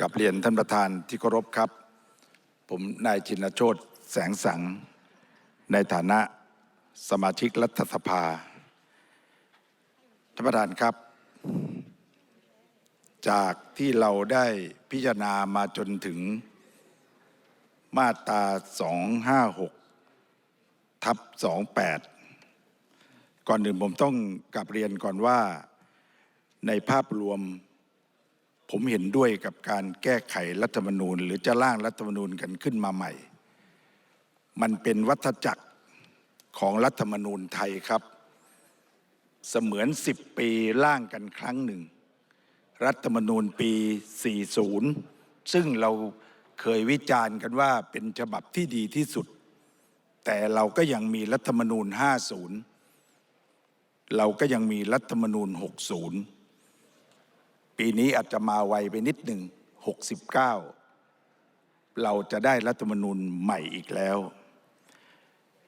กับเรียนท่านประธานที่เคารพครับ ผมนายชินโชตแสงสัง ในฐานะสมาชิกรัฐสภา ท่านประธานครับ จากที่เราได้พิจารณามาจนถึงมาตรา 256 ทับ 28 ก่อนอื่นผมต้องกลับเรียนก่อนว่าในภาพรวม ผมเห็นด้วยกับการแก้ไขรัฐธรรมนูญ หรือจะร่างรัฐธรรมนูญกันขึ้นมาใหม่ มันเป็นวัฏจักรของรัฐธรรมนูญไทยครับ เสมือน 10 ปีร่างกันครั้งหนึ่ง รัฐธรรมนูญปี 40 ซึ่งเราเคยวิจารณ์กันว่าเป็นฉบับที่ดีที่สุด แต่เราก็ยังมีรัฐธรรมนูญ 50 เราก็ยังมีรัฐธรรมนูญ 60 ปีนี้อาจจะมาไวไปนิดหนึ่ง69 เราจะได้รัฐธรรมนูญใหม่อีกแล้ว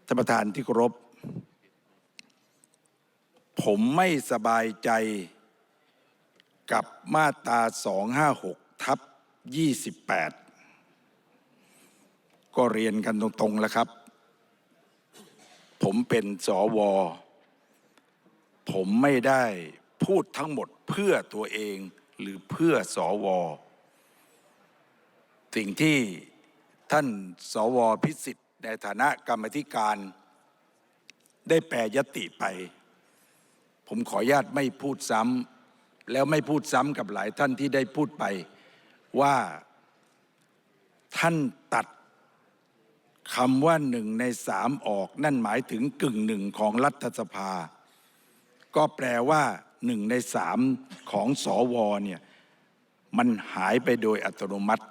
ท่านประธานที่เคารพผมไม่สบายใจกับมาตรา 256 ทับ 28 ก็เรียนกันตรงๆแล้วครับ ผมเป็นสวผมไม่ได้พูดทั้งหมดเพื่อตัวเอง หรือเพื่อสวสิ่งที่ท่านสวพิสิทธิ์ในฐานะกรรมธิการ ได้แปรยติไป ผมขออนุญาตไม่พูดซ้ำแล้วไม่พูดซ้ำกับหลายท่านที่ได้พูดไป ว่าท่านตัดคำว่าหนึ่งในสามออกนั่นหมายถึงกึ่งหนึ่งของรัฐสภา ก็แปลว่า หนึ่งในสามของสอวอเนี่ยมันหายไปโดยอัตโนมัติ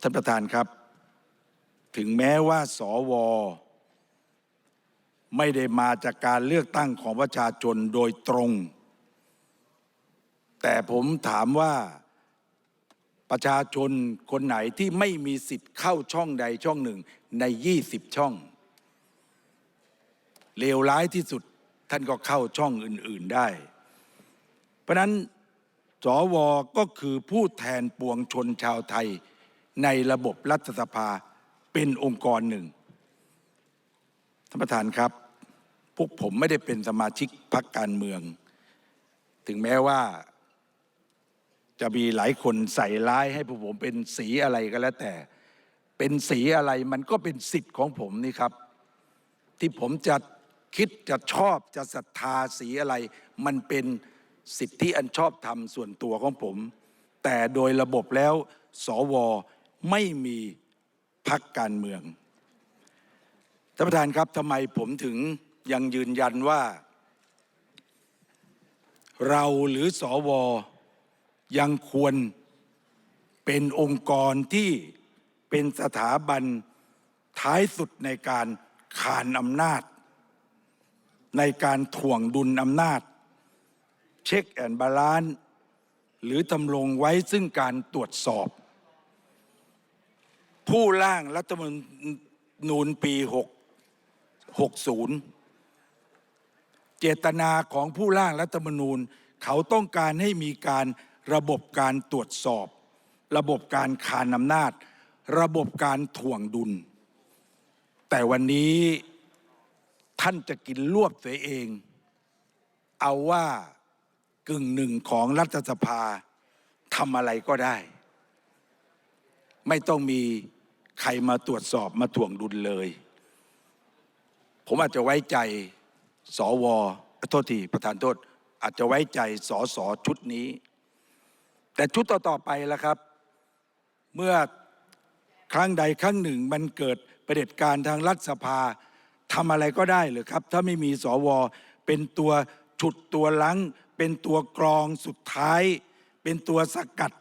ท่านประธานครับ ถึงแม้ว่าสวไม่ได้มาจากการเลือกตั้งของประชาชนโดยตรง แต่ผมถามว่าประชาชนคนไหนที่ไม่มีสิทธิ์เข้าช่องใดช่องหนึ่งใน 20 ช่องเลวร้ายที่สุด ท่านก็เข้าช่องอื่น ๆได้ เพราะนั้นสวก็คือผู้แทนปวงชนชาวไทยในระบบรัฐสภาเป็นองค์กรหนึ่ง ท่านประธานครับ พวกผมไม่ได้เป็นสมาชิกพรรคการเมือง ถึงแม้ว่าจะมีหลายคนใส่ร้ายให้พวกผมเป็นสีอะไรก็แล้วแต่ เป็นสีอะไรมันก็เป็นสิทธิ์ของผมนี่ครับ ที่ผมจะ คิดจะชอบจะศรัทธาสีอะไร มันเป็นสิทธิอันชอบธรรมส่วนตัวของผม แต่โดยระบบแล้ว สวไม่มีพักการเมืองท่านประธานครับทำไมผมถึงยังยืนยันว่า เราหรือสวยังควรเป็นองค์กรที่เป็นสถาบันท้ายสุดในการขานอำนาจ ในการถ่วงดุลอำนาจ เช็คแอนบาลานซ์หรือทำลงไว้ซึ่งการตรวจสอบ ผู้ร่างรัฐมนูญปี 6 60 เจตนาของผู้ร่างรัฐมนูญ เขาต้องการให้มีการระบบการตรวจสอบ ระบบการขานอำนาจ ระบบการถ่วงดุล แต่วันนี้ ท่านจะกินรวบเสียเอง เอาว่ากึ่งหนึ่งของรัฐสภาทำอะไรก็ได้ ไม่ต้องมีใครมาตรวจสอบมาถ่วงดุลเลย ผมอาจจะไว้ใจสวโทษทีประธานโทษ อาจจะไว้ใจสอสอชุดนี้ แต่ชุดต่อๆไปล่ะครับ เมื่อครั้งใดครั้งหนึ่งมันเกิดประเด็จการทางรัฐสภา ทำอะไรก็ได้เลยครับ ถ้าไม่มีสว เป็นตัวฉุดตัวลังเป็นตัวกรองสุดท้าย เป็นตัวสกัด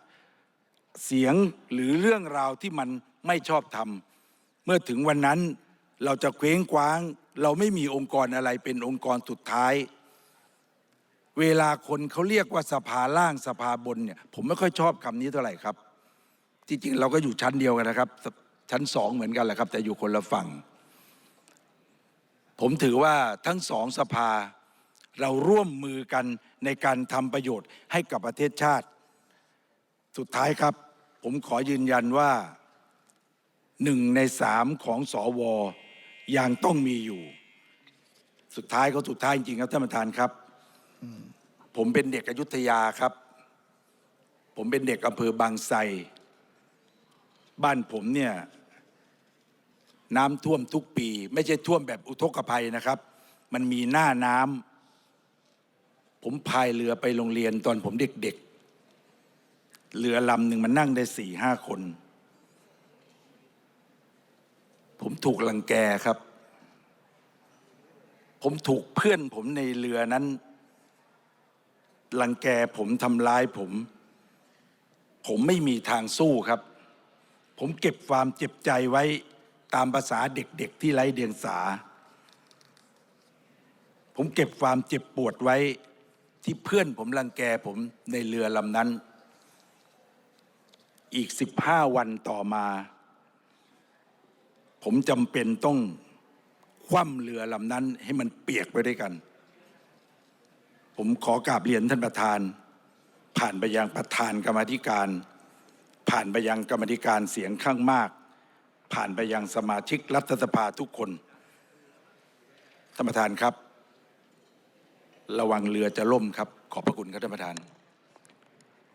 เสียงหรือเรื่องราวที่มันไม่ชอบทำเมื่อถึงวันนั้นเราจะเคว้งคว้าง เราไม่มีองค์กรอะไรเป็นองค์กรสุดท้าย เวลาคนเขาเรียกว่าสภาล่างสภาบนเนี่ยผมไม่ค่อยชอบคำนี้เท่าไหร่ครับที่จริงเราก็อยู่ชั้นเดียวกันนะครับ ชั้นสองเหมือนกันแหละครับ แต่อยู่คนละฝั่ง ผมถือว่าทั้งสองสภา เราร่วมมือกันในการทำประโยชน์ให้กับประเทศชาติ สุดท้ายครับ ผมขอยืนยันว่าหนึ่งในสามของสวยังต้องมีอยู่ สุดท้ายก็สุดท้ายจริงครับท่านประธานครับผมเป็นเด็กอยุธยาครับ ผมเป็นเด็กอำเภอบางไทรบ้านผมเนี่ย น้ำท่วมทุกปี ไม่ใช่ท่วมแบบอุทกภัยนะครับ มันมีหน้าน้ำผมพายเรือไปโรงเรียนตอนผมเด็กๆ เรือลำหนึ่งมันนั่งได้สี่ห้าคน ผมถูกลังแกครับ ผมถูกเพื่อนผมในเรือนั้นลังแกผมทำร้ายผม ผมไม่มีทางสู้ครับ ผมเก็บความเจ็บใจไว้ ตามภาษาเด็กๆที่ไร้เดียงสา ผมเก็บความเจ็บปวดไว้ที่เพื่อนผมรังแกผมในเรือลำนั้น อีกสิบห้าวันต่อมา ผมจำเป็นต้องคว่ำเรือลำนั้นให้มันเปียกไปด้วยกัน ผมขอกราบเรียนท่านประธาน ผ่านไปยังประธานกรรมธิการ ผ่านไปยังกรรมธิการเสียงข้างมาก ผ่านไปยังสมาชิกรัฐสภาทุกคนท่านประธานครับ ระวังเรือจะล่มครับ ขอบพระคุณครับท่านประธาน